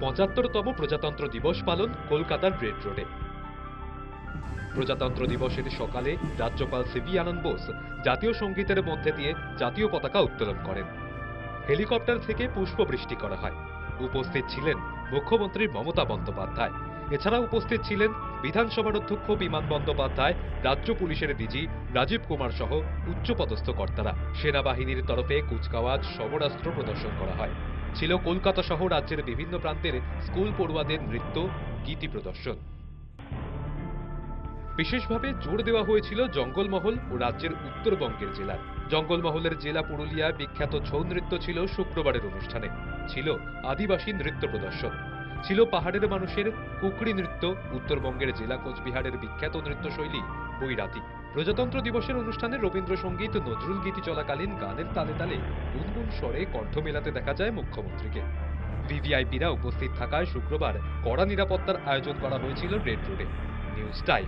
পঁচাত্তরতম প্রজাতন্ত্র দিবস পালন কলকাতার রেড রোডে প্রজাতন্ত্র দিবসের সকালে রাজ্যপাল সিবি আনন্দ বোস জাতীয় সঙ্গীতের মধ্যে দিয়ে জাতীয় পতাকা উত্তোলন করেন। হেলিকপ্টার থেকে পুষ্পবৃষ্টি করা হয়। উপস্থিত ছিলেন মুখ্যমন্ত্রী মমতা বন্দ্যোপাধ্যায়। এছাড়া উপস্থিত ছিলেন বিধানসভার অধ্যক্ষ বিমান বন্দ্যোপাধ্যায়, রাজ্য পুলিশের ডিজি রাজীব কুমার সহ উচ্চপদস্থ কর্তারা। সেনাবাহিনীর তরফে কুচকাওয়াজ, সমরাস্ত্র প্রদর্শন করা হয়। ছিল কলকাতা সহ রাজ্যের বিভিন্ন প্রান্তের স্কুল পড়ুয়াদের নৃত্য, গীতি প্রদর্শন। বিশেষভাবে জোর দেওয়া হয়েছিল জঙ্গলমহল ও রাজ্যের উত্তরবঙ্গের জেলার জঙ্গলমহলের জেলা পুরুলিয়া বিখ্যাত ছৌ নৃত্য ছিল শুক্রবারের অনুষ্ঠানে। ছিল আদিবাসী নৃত্য প্রদর্শন। ছিল পাহাড়ের মানুষের কুকড়ি নৃত্য, উত্তরবঙ্গের জেলা কোচবিহারের বিখ্যাত নৃত্যশৈলী, বৈরাতি। প্রজাতন্ত্র দিবসের অনুষ্ঠানে রবীন্দ্রসঙ্গীত নজরুল গীতি চলাকালীন গানের তালে তালে গুনগুন স্বরে কণ্ঠ মেলাতে দেখা যায় মুখ্যমন্ত্রীকে। ভিভিআইপিরা উপস্থিত থাকায় শুক্রবার কড়া নিরাপত্তার আয়োজন করা হয়েছিল রেড রোডে। News time.